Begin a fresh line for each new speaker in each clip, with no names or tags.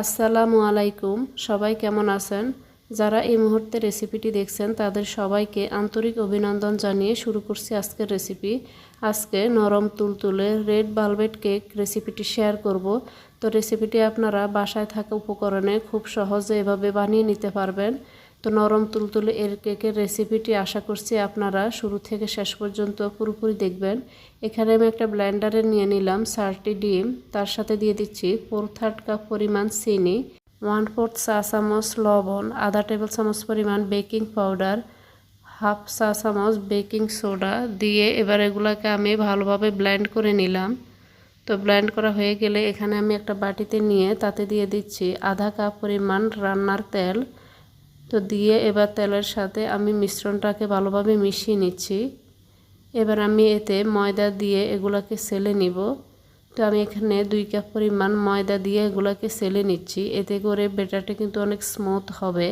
আসসালামু আলাইকুম। সবাই কেমন আছেন? যারা এই মুহূর্তে রেসিপিটি দেখছেন, তাদের সবাইকে আন্তরিক অভিনন্দন জানিয়ে শুরু করছি আজকের রেসিপি। আজকে নরম তুলতুলে রেড ভালভেট কেক রেসিপিটি শেয়ার করব। তো রেসিপিটি আপনারা বাসায় থাকা উপকরণে খুব সহজে এভাবে বানিয়ে নিতে পারবেন। তো নরম তুলতুলে এর কেকের রেসিপিটি আশা করছি আপনারা শুরু থেকে শেষ পর্যন্ত পুরোপুরি দেখবেন। এখানে আমি একটা ব্লেন্ডারে নিয়ে নিলাম চারটি ডিম। তার সাথে দিয়ে দিচ্ছি ফোর থার্ড কাপ পরিমাণ চিনি ওয়ান ফোর্থ চা চামচ লবণ, আধা টেবিল চামচ পরিমাণ বেকিং পাউডার হাফ চা চামচ বেকিং সোডা দিয়ে এবার এগুলোকে আমি ভালোভাবে ব্লেন্ড করে নিলাম। তো ব্লেন্ড করা হয়ে গেলে এখানে আমি একটা বাটিতে নিয়ে তাতে দিয়ে দিচ্ছি আধা কাপ পরিমাণ রান্নার তেল তো দিয়ে এবার তেলের সাথে আমি মিশ্রণটাকে ভালোভাবে মিশিয়ে নিচ্ছি। এবার আমি এতে ময়দা দিয়ে এগুলাকে সেলে নিব। তো আমি এখানে দুই কাপ পরিমাণ ময়দা দিয়ে এগুলাকে সেলে নিচ্ছি। এতে করে বেটারটা কিন্তু অনেক স্মুথ হবে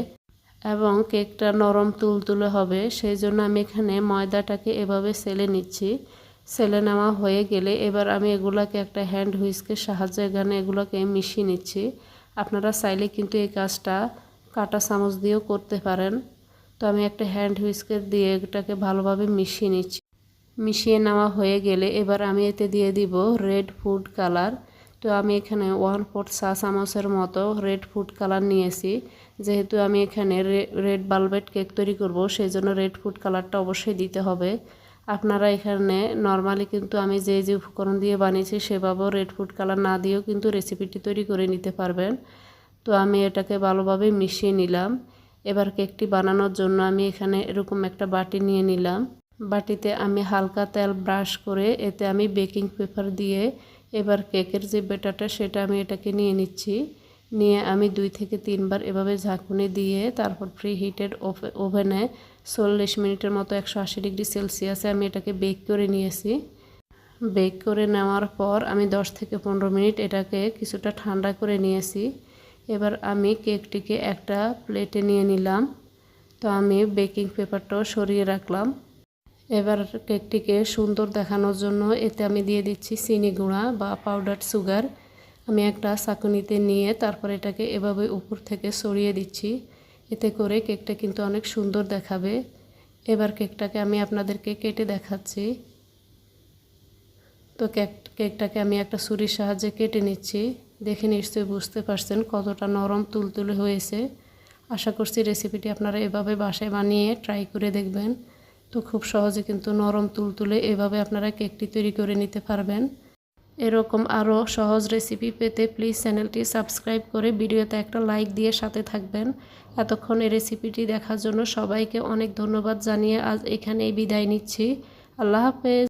এবং কেকটা নরম তুলতুলে হবে। সেই জন্য আমি এখানে ময়দাটাকে এভাবে সেলে নিচ্ছি। সেলে নেওয়া হয়ে গেলে এবার আমি এগুলাকে একটা হ্যান্ড হুইস্কের সাহায্যে এখানে এগুলোকে মিশিয়ে নিচ্ছি। আপনারা চাইলে কিন্তু এই কাজটা কাটা চামচ দিয়েও করতে পারেন। তো আমি একটা হ্যান্ড হুইস্কের দিয়ে এটাকে ভালোভাবে মিশিয়ে নিচ্ছি। মিশিয়ে নেওয়া হয়ে গেলে এবার আমি এতে দিয়ে দিব রেড ফুড কালার তো আমি এখানে ওয়ান ফোর্থ চা চামচের মতো রেড ফুড কালার নিয়েছি। যেহেতু আমি এখানে রেড বালবেট কেক তৈরি করব সেই জন্য রেড ফুড কালারটা অবশ্যই দিতে হবে। আপনারা এখানে নর্মালি কিন্তু আমি যে যে উপকরণ দিয়ে বানিয়েছি, সেভাবেও রেড ফুড কালার না দিয়েও কিন্তু রেসিপিটি তৈরি করে নিতে পারবেন। তো আমি এটাকে ভালোভাবে মিশিয়ে নিলাম। এবার কেকটি বানানোর জন্য আমি এখানে এরকম একটা বাটি নিয়ে নিলাম। বাটিতে আমি হালকা তেল ব্রাশ করে এতে আমি বেকিং পেপার দিয়ে এবার কেকের যে বেটাটা সেটা আমি এটাকে নিয়ে নিচ্ছি। নিয়ে আমি দুই থেকে তিনবার এভাবে ঝাঁকুনি দিয়ে তারপর ফ্রি হিটেড ওভেনে চল্লিশ মিনিটের মতো একশো আশি ডিগ্রি সেলসিয়াসে আমি এটাকে বেক করে নিয়েছি। বেক করে নেওয়ার পর আমি দশ থেকে পনেরো মিনিট এটাকে কিছুটা ঠান্ডা করে নিয়েছি। এবার আমি কেকটিকে একটা প্লেটে নিয়ে নিলাম। তো আমি বেকিং পেপারটাও সরিয়ে রাখলাম। এবার কেকটিকে সুন্দর দেখানোর জন্য এতে আমি দিয়ে দিচ্ছি চিনি গুঁড়া বা পাউডার সুগার আমি একটা চাকুনিতে নিয়ে তারপর এটাকে এভাবে উপর থেকে সরিয়ে দিচ্ছি। এতে করে কেকটা কিন্তু অনেক সুন্দর দেখাবে। এবার কেকটাকে আমি আপনাদেরকে কেটে দেখাচ্ছি। তো কেক, কেকটাকে আমি একটা ছুরির সাহায্যে কেটে নিচ্ছি। দেখে নিশ্চয়ই বুঝতে পারছেন কতটা নরম তুলতুলে হয়েছে। আশা করছি রেসিপিটি আপনারা এভাবে বাসায় বানিয়ে ট্রাই করে দেখবেন। তো খুব সহজে কিন্তু নরম তুলতুলে এভাবে আপনারা কেকটি তৈরি করে নিতে পারবেন। এরকম আরও সহজ রেসিপি পেতে প্লিজ চ্যানেলটি সাবস্ক্রাইব করে ভিডিওতে একটা লাইক দিয়ে সাথে থাকবেন। এতক্ষণ এই রেসিপিটি দেখার জন্য সবাইকে অনেক ধন্যবাদ জানিয়ে আজ এখানেই বিদায় নিচ্ছি। আল্লাহ হাফেজ।